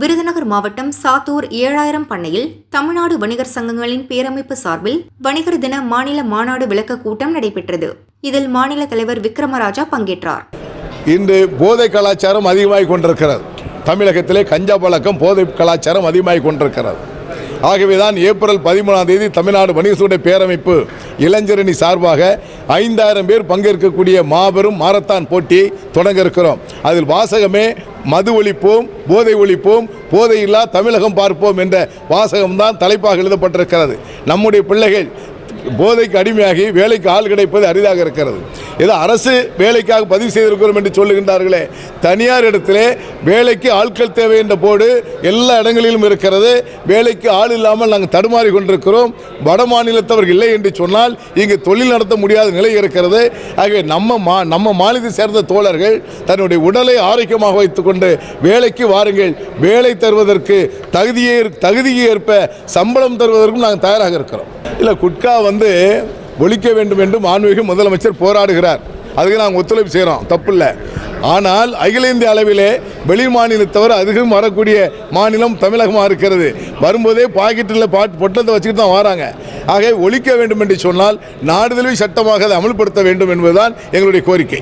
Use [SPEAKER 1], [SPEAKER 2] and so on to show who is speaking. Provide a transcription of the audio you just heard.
[SPEAKER 1] விருதுநகர் மாவட்டம் சாத்தூர் ஏழாயிரம் பண்ணையில் தமிழ்நாடு வணிகர் சங்கங்களின் பேரமைப்பு சார்பில் வணிகர் தின மாநில மாநாடு விளக்க கூட்டம் நடைபெற்றது. இதில் மாநில தலைவர் விக்ரமராஜா பங்கேற்றார்.
[SPEAKER 2] இன்று போதை கலாச்சாரம் அதிகமாகிக் கொண்டிருக்கிறது. தமிழகத்திலே கஞ்சா பழக்கம் போதை கலாச்சாரம் அதிகமாகிக் கொண்டிருக்கிறது. ஆகவேதான் ஏப்ரல் பதிமூணாம் தேதி தமிழ்நாடு வணிகர்களுடைய பேரமைப்பு இளைஞரணி சார்பாக ஐந்தாயிரம் பேர் பங்கேற்கக்கூடிய மாபெரும் மாரத்தான் போட்டியை தொடங்க இருக்கிறோம். அதில் வாசகமே மது ஒழிப்போம் போதை ஒழிப்போம் போதையில்லா தமிழகம் பார்ப்போம் என்ற வாசகம்தான் தலைப்பாக எழுதப்பட்டிருக்கிறது. நம்முடைய பிள்ளைகள் போதைக்கு அடிமையாகி வேலைக்கு ஆள் கிடைப்பது அரிதாக இருக்கிறது. ஏதோ அரசு வேலைக்காக பதிவு செய்திருக்கிறோம் என்று சொல்லுகின்றார்களே. தனியார் இடத்திலே வேலைக்கு ஆட்கள் தேவை என்ற போர்டு எல்லா இடங்களிலும் இருக்கிறது. வேலைக்கு ஆள் இல்லாமல் நாங்கள் தடுமாறி கொண்டிருக்கிறோம். வட மாநிலத்தவர்கள் இல்லை என்று சொன்னால் இங்கு தொழில் நடத்த முடியாத நிலை இருக்கிறது. ஆகவே நம்ம மா நம்ம மாநிலத்தை சேர்ந்த தோழர்கள் தன்னுடைய உடலை ஆரோக்கியமாக வைத்துக்கொண்டு வேலைக்கு வாருங்கள். வேலை தருவதற்கு தகுதியே தகுதிக்கு ஏற்ப சம்பளம் தருவதற்கும் நாங்கள் தயாராக இருக்கிறோம். இல்லை குட்கா வந்து வந்து ஒழிக்க வேண்டும் என்று மாண்புமிகு முதலமைச்சர் போராடுகிறார். அதுக்கு நாங்கள் ஒத்துழைப்பு செய்கிறோம் தப்பில்லை. ஆனால் அகில இந்திய அளவிலே வெளி மாநிலத்தவர் அதிகம் வரக்கூடிய மாநிலம் தமிழகமாக இருக்கிறது. வரும்போதே பாக்கெட்டில் பாட் பொட்டத்தை வச்சுக்கிட்டு தான் வராங்க. ஆக ஒழிக்க வேண்டும் என்று சொன்னால் நாடுதழுவி சட்டமாக அதை அமல்படுத்த வேண்டும் என்பதுதான் எங்களுடைய கோரிக்கை.